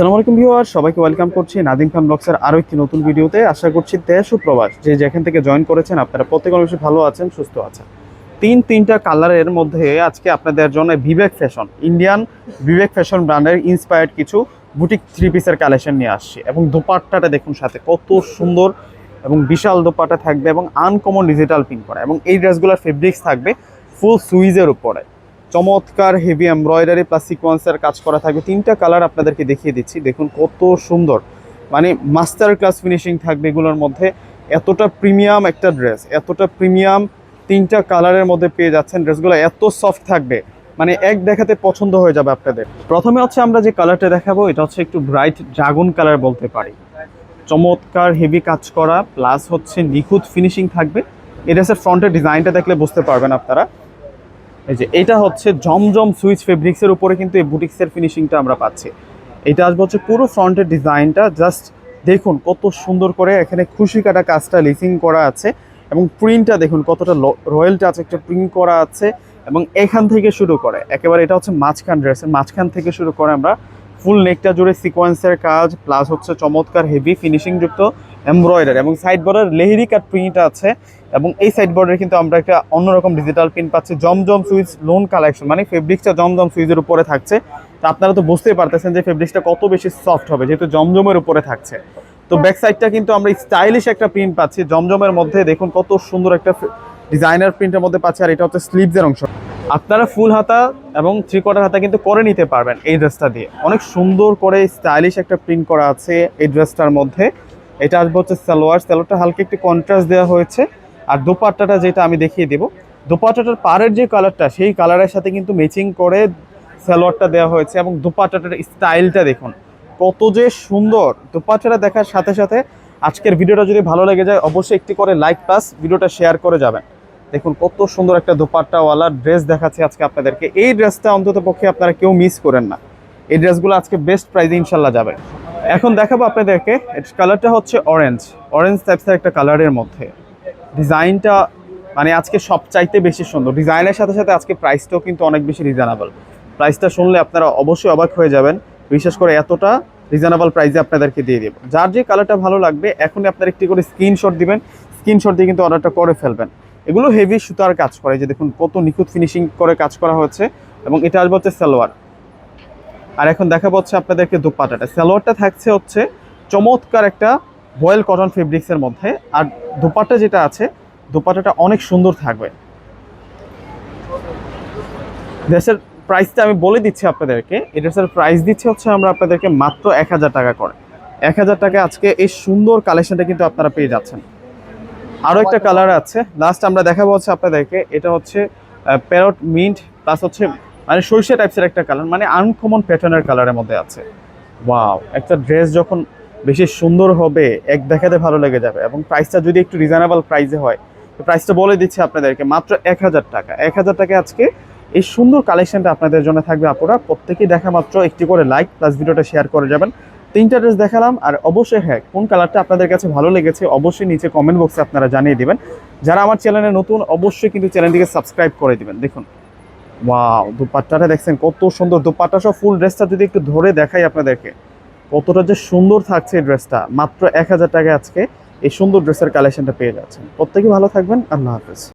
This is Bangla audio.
আসসালামু আলাইকুম ভিউয়ার সবাইকে ওয়েলকাম করছি নাদিম খান ব্লগসের আরও একটি নতুন ভিডিওতে। আশা করছি দেশ ও প্রবাস, যে যেখান থেকে জয়েন করেছেন, আপনারা প্রত্যেক অংশে ভালো আছেন, সুস্থ আছেন। তিন, তিনটা কালারের মধ্যে আজকে আপনাদের জন্য Vivek fashion Indian Vivek fashion ব্র্যান্ডের ইন্সপায়ার্ড কিছু বুটিক থ্রি পিসের কালেকশন নিয়ে আসছি। এবং দোপাট্টাটা দেখুন সাথে, কত সুন্দর এবং বিশাল দোপাট্টা থাকবে এবং আনকমন ডিজিটাল প্রিন্ট করা। এবং এই ড্রেসগুলোর ফেব্রিক্স থাকবে ফুল সুইজের উপরে। চমৎকার হেভি এমব্রয়ডারি প্লাস সিকোয়েন্সের কাজ করা থাকবে। তিনটা কালার আপনাদেরকে দেখিয়ে দিচ্ছি। দেখুন কত সুন্দর। মানে মাস্টার ক্লাস ফিনিশিং থাকবে এগুলোর মধ্যে। এতটা প্রিমিয়াম একটা ড্রেস এতটা প্রিমিয়াম তিনটা কালারের মধ্যে পেয়ে যাচ্ছেন। ড্রেসগুলো এত সফট থাকবে। মানে এক দেখাতে পছন্দ হয়ে যাবে আপনাদের। প্রথমে হচ্ছে আমরা যে কালারটা দেখাবো, এটা হচ্ছে একটু ব্রাইট ড্রাগন কালার বলতে পারি। চমৎকার হেভি কাজ করা প্লাস হচ্ছে নিখুঁত ফিনিশিং থাকবে। এই ড্রেসের ফ্রন্টের ডিজাইনটা দেখলে বুঝতে পারবেন আপনারা। এই যে, এটা হচ্ছে জমজম সুইচ ফেব্রিক্সের উপরে কিন্তু এই বুটিক্সের ফিনিশিংটা আমরা পাচ্ছি। এটা আসবে হচ্ছে পুরো ফ্রন্টের ডিজাইনটা জাস্ট দেখুন কত সুন্দর করে এখানে খুশি কাটা কাজটা লিসিং করা আছে এবং প্রিন্টটা দেখুন কতটা রয়্যালটা আছে একটা প্রিন্ট করা আছে এবং এখান থেকে শুরু করে, একেবারে এটা হচ্ছে মাঝখান ড্রেসের মাঝখান থেকে শুরু করে আমরা ফুল নেকটা জুড়ে সিকোয়েন্সের কাজ প্লাস হচ্ছে চমৎকার হেভি ফিনিশিং যুক্ত এমব্রয়ডারি এবং সাইড বর্ডার লেহেরি কাট প্রিন্ট আছে এবং এই সাইড বর্ডারে কিন্তু আমরা একটা অন্যরকম ডিজিটাল প্রিন্ট পাচ্ছি। জমজম সুইচ লোন কালেকশন মানে ফেব্রিক্সটা জমজম সুইচের উপরে থাকছে। তো আপনারা তো বুঝতেই পারতেছেন যে ফেব্রিক্সটা কত বেশি সফট হবে, যেহেতু জমজমের উপরে থাকছে। তো ব্যাক সাইডটা কিন্তু আমরা স্টাইলিশ একটা প্রিন্ট পাচ্ছি। জমজমের মধ্যে দেখুন কত সুন্দর একটা ডিজাইনার প্রিন্টের মধ্যে পাচ্ছি আর এটা হচ্ছে স্লিভসের অংশ। আপনারা ফুল হাতা এবং থ্রি কোয়ার্টার হাতা কিন্তু করে নিতে পারবেন এই ড্রেসটা দিয়ে। অনেক সুন্দর করে স্টাইলিশ একটা প্রিন্ট করা আছে এই ড্রেসটার মধ্যে। এটা আসবে হচ্ছে সালোয়ার। সালোয়ারটা হালকা একটু কন্ট্রাস্ট দেওয়া হয়েছে। আর দোপাট্টাটা যেটা আমি দেখিয়ে দেবো। দোপাট্টাটার পাড়ের যে কালারটা সেই কালারের সাথে কিন্তু ম্যাচিং করে সালোয়ারটা দেওয়া হয়েছে এবং দোপাট্টাটার স্টাইলটা দেখুন। কত যে সুন্দর! দোপাট্টাটা দেখার সাথে সাথে আজকের ভিডিওটা যদি ভালো লেগে যায়, অবশ্যই একটি করে লাইক প্লাস ভিডিওটা শেয়ার করে যাবেন। দেখুন কত সুন্দর একটা দোপাট্টাওয়ালা ড্রেস দেখাচ্ছে আজকে আপনাদেরকে। এই ড্রেসটা অন্তত পক্ষে আপনারা কেউ মিস করেন না। এই ড্রেসগুলো আজকে বেস্ট প্রাইজে ইনশাল্লাহ যাবে। এখন দেখাবো আপনাদেরকে কালারটা হচ্ছে অরেঞ্জ অরেঞ্জ টাইপসের একটা কালারের মধ্যে। ডিজাইনটা মানে আজকে সবচাইতে বেশি সুন্দর। ডিজাইনের সাথে সাথে আজকে প্রাইসটাও কিন্তু অনেক বেশি রিজনেবল প্রাইসটা শুনলে আপনারা অবশ্যই অবাক হয়ে যাবেন। বিশেষ করে এতটা রিজনেবল প্রাইসে আপনাদেরকে দিয়ে দেবো। যার যে কালারটা ভালো লাগবে, এখনই আপনারা একটি করে স্ক্রিনশট দিবেন। স্ক্রিনশট দিয়ে কিন্তু অর্ডারটা করে ফেলবেন। এগুলো হেভি সুতার কাজ করে। যে দেখুন, কত নিখুঁত ফিনিশিং করে কাজ করা হয়েছে। এবং এটা আসবে হচ্ছে সালোয়ার। আর এখন দেখা হচ্ছে আপনাদেরকে দোপাটাটা। সালোয়ারটা থাকছে হচ্ছে চমৎকার একটা বয়েল কটন ফেব্রিক্সের মধ্যে। আর দোপাট্টা যেটা আছে দুপাটাটা অনেক সুন্দর থাকবে। ড্রেসের প্রাইসটা আমি বলে দিচ্ছি আপনাদেরকে। ড্রেসের প্রাইস দিচ্ছে হচ্ছে আমরা আপনাদেরকে মাত্র এক হাজার টাকা করে। এক হাজার টাকা আজকে এই সুন্দর কালেকশনটা কিন্তু আপনারা পেয়ে যাচ্ছেন। আরও একটা কালার আছে। লাস্ট আমরা দেখাবো হচ্ছে আপনাদেরকে। এটা হচ্ছে প্যারট মিন্ট প্লাস হচ্ছে মানে সরিষা টাইপসের একটা কালার মানে আনকমন প্যাটার্নের কালারের মধ্যে আছে। ওয়াও একটা ড্রেস যখন বেশি সুন্দর হবে, এক দেখাতে ভালো লেগে যাবে এবং প্রাইসটা যদি একটু রিজনেবল প্রাইসে হয়, তো প্রাইসটা বলে দিচ্ছি আপনাদেরকে, মাত্র এক হাজার টাকা। এক হাজার টাকা আজকে এই সুন্দর কালেকশনটা আপনাদের জন্য থাকবে আপুরা। প্রত্যেকেই দেখা মাত্র, একটি করে লাইক প্লাস ভিডিওটা শেয়ার করে যাবেন। তিনটা ড্রেস দেখালাম, আর অবশ্যই হ্যাঁ কোন কালারটা আপনাদের কাছে ভালো লেগেছে অবশ্যই নিচে কমেন্ট বক্সে আপনারা জানিয়ে দেবেন। যারা আমার চ্যানেলে নতুন, অবশ্যই কিন্তু চ্যানেলটিকে সাবস্ক্রাইব করে দিবেন। দেখুন ওয়াও দুপাট্টাটা দেখছেন, কত সুন্দর। দুপাট্টা সব ফুল ড্রেসটা যদি একটু ধরে দেখাই আপনাদেরকে, কতটা যে সুন্দর থাকছে এই ড্রেসটা মাত্র এক হাজার টাকায় আজকে এই সুন্দর ড্রেসের কালেকশনটা পেয়ে যাচ্ছেন। প্রত্যেকে ভালো থাকবেন, আল্লাহ হাফেজ।